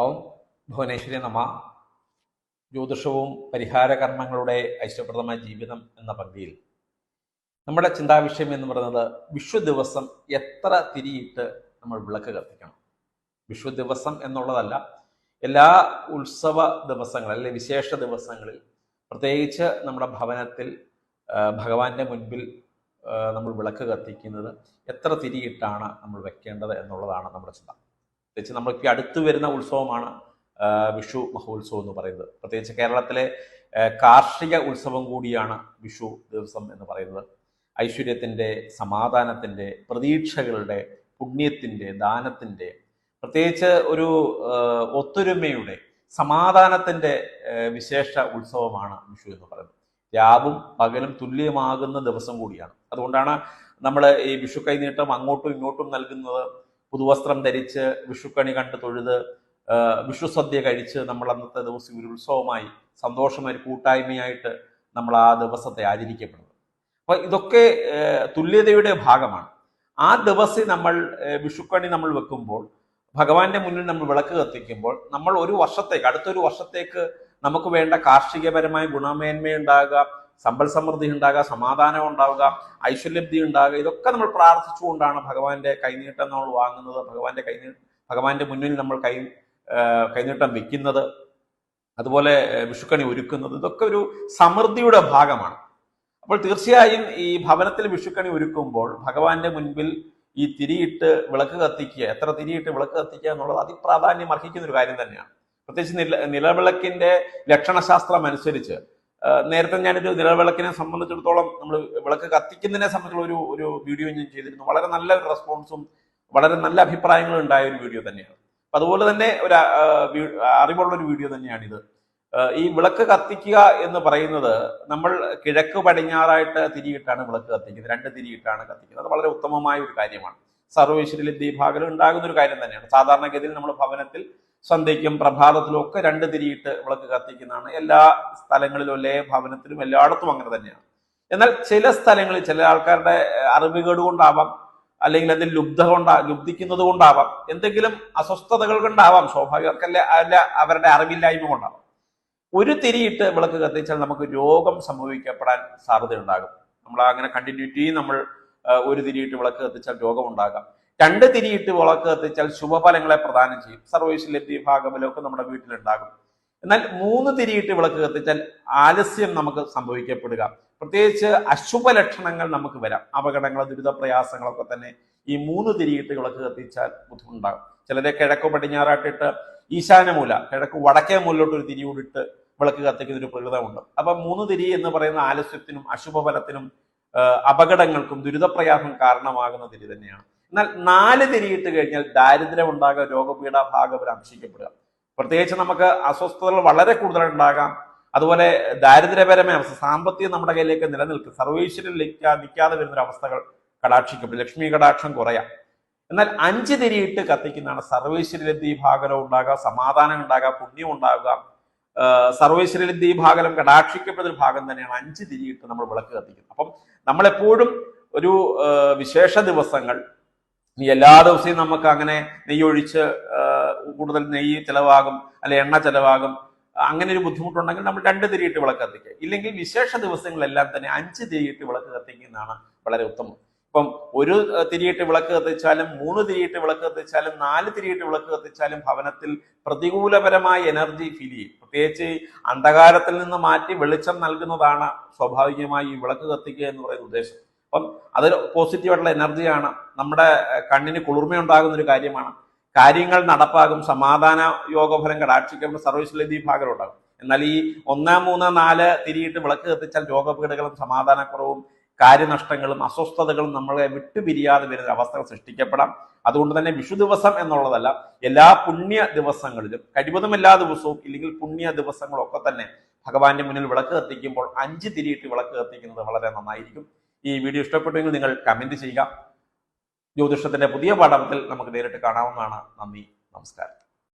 ഓം ഭുവനേശ്വരി നമ. ജ്യോതിഷവും പരിഹാര കർമ്മങ്ങളുടെ ഐശ്വര്യപ്രദമായ ജീവിതം എന്ന പങ്ക്തിയിൽ നമ്മുടെ ചിന്താവിഷയം എന്ന് പറയുന്നത് വിഷു ദിവസം എത്ര തിരിയിട്ട് നമ്മൾ വിളക്ക് കത്തിക്കണം. വിഷു ദിവസം എന്നുള്ളതല്ല എല്ലാ ഉത്സവ ദിവസങ്ങളിൽ അല്ലെങ്കിൽ വിശേഷ ദിവസങ്ങളിൽ പ്രത്യേകിച്ച് നമ്മുടെ ഭവനത്തിൽ ഭഗവാന്റെ മുൻപിൽ നമ്മൾ വിളക്ക് കത്തിക്കുന്നത് എത്ര തിരിയിട്ടാണ് നമ്മൾ വെക്കേണ്ടത് എന്നുള്ളതാണ് നമ്മുടെ ചിന്ത. പ്രത്യേകിച്ച് നമ്മൾക്ക് അടുത്ത് വരുന്ന ഉത്സവമാണ് വിഷു മഹോത്സവം എന്ന് പറയുന്നത്. പ്രത്യേകിച്ച് കേരളത്തിലെ കാർഷിക ഉത്സവം കൂടിയാണ് വിഷു ദിവസം എന്ന് പറയുന്നത്. ഐശ്വര്യത്തിന്റെ സമാധാനത്തിന്റെ പ്രതീക്ഷകളുടെ പുണ്യത്തിന്റെ ദാനത്തിന്റെ പ്രത്യേകിച്ച് ഒരു ഒത്തൊരുമയുടെ സമാധാനത്തിന്റെ വിശേഷ ഉത്സവമാണ് വിഷു എന്ന് പറയുന്നത്. രാവും പകലും തുല്യമാകുന്ന ദിവസം കൂടിയാണ്. അതുകൊണ്ടാണ് നമ്മൾ ഈ വിഷു കൈനീട്ടം അങ്ങോട്ടും ഇങ്ങോട്ടും നൽകുന്നത് പുതുവസ്ത്രം ധരിച്ച് വിഷുക്കണി കണ്ട് തൊഴുത് വിഷുസദ്യ വിഷു സദ്യ കഴിച്ച് നമ്മൾ അന്നത്തെ ദിവസം ഒരു ഉത്സവമായി സന്തോഷമായി കൂട്ടായ്മയായിട്ട് നമ്മൾ ആ ദിവസത്തെ ആചരിക്കപ്പെടുന്നത്. അപ്പോൾ ഇതൊക്കെ തുല്യതയുടെ ഭാഗമാണ്. ആ ദിവസം നമ്മൾ വിഷുക്കണി നമ്മൾ വെക്കുമ്പോൾ ഭഗവാന്റെ മുന്നിൽ നമ്മൾ വിളക്ക് കത്തിക്കുമ്പോൾ നമ്മൾ ഒരു വർഷത്തേക്ക് അടുത്തൊരു വർഷത്തേക്ക് നമുക്ക് വേണ്ട കാർഷികപരമായ ഗുണമേന്മയുണ്ടാകുക സമ്പൽ സമൃദ്ധി ഉണ്ടാകുക സമാധാനം ഉണ്ടാവുക ഐശ്വര്യബ്ധി ഉണ്ടാകുക ഇതൊക്കെ നമ്മൾ പ്രാർത്ഥിച്ചുകൊണ്ടാണ് ഭഗവാന്റെ കൈനീട്ടം നമ്മൾ വാങ്ങുന്നത് ഭഗവാന്റെ കൈനീ ഭഗവാന്റെ മുന്നിൽ നമ്മൾ കൈ കൈനീട്ടം വെക്കുന്നത് അതുപോലെ വിഷുക്കണി ഒരുക്കുന്നത് ഇതൊക്കെ ഒരു സമൃദ്ധിയുടെ ഭാഗമാണ്. അപ്പോൾ തീർച്ചയായും ഈ ഭവനത്തിൽ വിഷുക്കണി ഒരുക്കുമ്പോൾ ഭഗവാന്റെ മുൻപിൽ ഈ തിരിയിട്ട് വിളക്ക് കത്തിക്കുക എത്ര തിരിയിട്ട് വിളക്ക് കത്തിക്കുക എന്നുള്ളത് അതിപ്രാധാന്യം അർഹിക്കുന്ന ഒരു കാര്യം തന്നെയാണ്. പ്രത്യേകിച്ച് നില നിലവിളക്കിന്റെ ലക്ഷണശാസ്ത്രം അനുസരിച്ച് നേരത്തെ ഞാനൊരു നിലവിളക്കിനെ സംബന്ധിച്ചിടത്തോളം നമ്മൾ വിളക്ക് കത്തിക്കുന്നതിനെ സംബന്ധിച്ചുള്ള ഒരു ഒരു വീഡിയോ ഞാൻ ചെയ്തിരുന്നു. വളരെ നല്ല റെസ്പോൺസും വളരെ നല്ല അഭിപ്രായങ്ങളും ഉണ്ടായ ഒരു വീഡിയോ തന്നെയാണ്. അപ്പൊ അതുപോലെ തന്നെ ഒരു അറിവുള്ള ഒരു വീഡിയോ തന്നെയാണിത്. ഈ വിളക്ക് കത്തിക്കുക എന്ന് പറയുന്നത് നമ്മൾ കിഴക്ക് പടിഞ്ഞാറായിട്ട് തിരിയിട്ടാണ് വിളക്ക് കത്തിക്കുന്നത്. രണ്ട് തിരിയിട്ടാണ് കത്തിക്കുന്നത്. അത് വളരെ ഉത്തമമായ ഒരു കാര്യമാണ്. സർവേശ്വരിലെ ദീപാകലും ഉണ്ടാകുന്ന ഒരു കാര്യം തന്നെയാണ്. സാധാരണഗതിയിൽ നമ്മൾ ഭവനത്തിൽ സന്ധ്യയ്ക്കും പ്രഭാതത്തിലും ഒക്കെ രണ്ട് തിരിയിട്ട് വിളക്ക് കത്തിക്കുന്നതാണ്. എല്ലാ സ്ഥലങ്ങളിലും അല്ലേ ഭവനത്തിലും എല്ലായിടത്തും അങ്ങനെ തന്നെയാണ്. എന്നാൽ ചില സ്ഥലങ്ങളിൽ ചില ആൾക്കാരുടെ അറിവുകേട് കൊണ്ടാവാം അല്ലെങ്കിൽ അതിൽ ലുബ്ധ കൊണ്ടാ ലുബ്ധിക്കുന്നത് കൊണ്ടാവാം എന്തെങ്കിലും അസ്വസ്ഥതകൾ കൊണ്ടാവാം സ്വാഭാവികർക്കല്ല അല്ല അവരുടെ അറിവില്ലായ്മ കൊണ്ടാവാം. ഒരു തിരിയിട്ട് വിളക്ക് കത്തിച്ചാൽ നമുക്ക് രോഗം സംഭവിക്കപ്പെടാൻ സാധ്യത ഉണ്ടാകും നമ്മൾ അങ്ങനെ കണ്ടിന്യൂറ്റി നമ്മൾ ഒരു തിരിയിട്ട് വിളക്ക് കത്തിച്ചാൽ രോഗം ഉണ്ടാകാം രണ്ട് തിരിയിട്ട് വിളക്ക് കത്തിച്ചാൽ ശുഭഫലങ്ങളെ പ്രദാനം ചെയ്യും. സർവൈശ്വല്യത്തി ഭാഗബലമൊക്കെ നമ്മുടെ വീട്ടിലുണ്ടാകും. എന്നാൽ മൂന്ന് തിരിയിട്ട് വിളക്ക് കത്തിച്ചാൽ ആലസ്യം നമുക്ക് സംഭവിക്കപ്പെടുക. പ്രത്യേകിച്ച് അശുഭ ലക്ഷണങ്ങൾ നമുക്ക് വരാം. അപകടങ്ങൾ ദുരിത പ്രയാസങ്ങളൊക്കെ തന്നെ ഈ മൂന്ന് തിരിയിട്ട് വിളക്ക് കത്തിച്ചാൽ ബുദ്ധിമുട്ടുണ്ടാകും. ചിലരെ കിഴക്കോ പടിഞ്ഞാറായിട്ടിട്ട് ഈശാനമൂല കിഴക്ക് വടക്കേ മൂലോട്ട് ഒരു തിരിയൂടിട്ട് വിളക്ക് കത്തിക്കുന്ന ഒരു പ്രകൃതമുണ്ട്. അപ്പൊ മൂന്ന് തിരി എന്ന് പറയുന്ന ആലസ്യത്തിനും അശുഭഫലത്തിനും അപകടങ്ങൾക്കും ദുരിതപ്രയാസം കാരണമാകുന്ന തിരി തന്നെയാണ്. എന്നാൽ നാല് തിരിയിട്ട് കഴിഞ്ഞാൽ ദാരിദ്ര്യം ഉണ്ടാകുക രോഗപീഠ ഭാഗം അംശിക്കപ്പെടുക പ്രത്യേകിച്ച് നമുക്ക് അസ്വസ്ഥതകൾ വളരെ കൂടുതലുണ്ടാകാം. അതുപോലെ ദാരിദ്ര്യപരമായ അവസ്ഥ സാമ്പത്തികം നമ്മുടെ കയ്യിലേക്ക് നിലനിൽക്കും. സർവീശ്വരിൽ നിൽക്കാതെ വരുന്ന അവസ്ഥകൾ കടാക്ഷിക്കപ്പെടും. ലക്ഷ്മി കടാക്ഷം കുറയാം. എന്നാൽ അഞ്ച് തിരിയിട്ട് കത്തിക്കുന്നതാണ് സർവീശ്വരിലെത്തി ഭാഗലം ഉണ്ടാകുക സമാധാനം ഉണ്ടാകുക പുണ്യം ഉണ്ടാകുക. സർവീശ്വരിലെത്തി ഭാഗലം കടാക്ഷിക്കപ്പെടുന്ന ഭാഗം തന്നെയാണ് അഞ്ച് തിരിയിട്ട് നമ്മൾ വിളക്ക് കത്തിക്കുന്നത്. അപ്പം നമ്മളെപ്പോഴും ഒരു വിശേഷ ദിവസങ്ങൾ എല്ലാ ദിവസവും നമുക്ക് അങ്ങനെ നെയ്യ് ഒഴിച്ച് കൂടുതൽ നെയ്യ് ചിലവാകും അല്ലെ എണ്ണ ചിലവാകും അങ്ങനെ ഒരു ബുദ്ധിമുട്ടുണ്ടെങ്കിൽ നമ്മൾ രണ്ട് തിരിയിട്ട് വിളക്ക് കത്തിക്കുക. ഇല്ലെങ്കിൽ വിശേഷ ദിവസങ്ങളെല്ലാം തന്നെ അഞ്ച് തിരിയിട്ട് വിളക്ക് കത്തിക്കുന്നതാണ് വളരെ ഉത്തമം. ഇപ്പം ഒരു തിരിയിട്ട് വിളക്ക് കത്തിച്ചാലും മൂന്ന് തിരിയിട്ട് വിളക്ക് കത്തിച്ചാലും നാല് തിരിയിട്ട് വിളക്ക് കത്തിച്ചാലും ഭവനത്തിൽ പ്രതികൂലപരമായ എനർജി ഫീൽ ചെയ്യും. പ്രത്യേകിച്ച് അന്ധകാരത്തിൽ നിന്ന് മാറ്റി വെളിച്ചം നൽകുന്നതാണ് സ്വാഭാവികമായി ഈ വിളക്ക് കത്തിക്കുക എന്ന് പറയുന്ന ഉദ്ദേശം. അപ്പം അതൊരു പോസിറ്റീവായിട്ടുള്ള എനർജിയാണ്. നമ്മുടെ കണ്ണിന് കുളിർമയുണ്ടാകുന്ന ഒരു കാര്യമാണ്. കാര്യങ്ങൾ നടപ്പാകും സമാധാന യോഗഫലം കടാക്ഷിക്കുമ്പോൾ സർവീസിലെതി ഭാഗം ഉണ്ടാകും എന്നാൽ ഈ ഒന്നാം മൂന്ന് നാല് തിരിയിട്ട് വിളക്ക് കത്തിച്ചാൽ രോഗപീഠകളും സമാധാനക്കുറവും കാര്യനഷ്ടങ്ങളും അസ്വസ്ഥതകളും നമ്മളെ വിട്ടുപിരിയാതെ വരുന്ന അവസ്ഥകൾ സൃഷ്ടിക്കപ്പെടാം. അതുകൊണ്ട് തന്നെ വിഷു ദിവസം എന്നുള്ളതല്ല എല്ലാ പുണ്യ ദിവസങ്ങളിലും കഴിവതും എല്ലാ ദിവസവും ഇല്ലെങ്കിൽ പുണ്യ ദിവസങ്ങളൊക്കെ തന്നെ ഭഗവാന്റെ മുന്നിൽ വിളക്ക് കത്തിക്കുമ്പോൾ അഞ്ച് തിരിയിട്ട് വിളക്ക് കത്തിക്കുന്നത് വളരെ നന്നായിരിക്കും. ഈ വീഡിയോ ഇഷ്ടപ്പെട്ടുവെങ്കിൽ നിങ്ങൾ കമന്റ് ചെയ്യുക. ജ്യോതിഷത്തിന്റെ പുതിയ പാഠത്തിൽ നമുക്ക് നേരിട്ട് കാണാവുന്നതാണ്. നന്ദി നമസ്കാരം.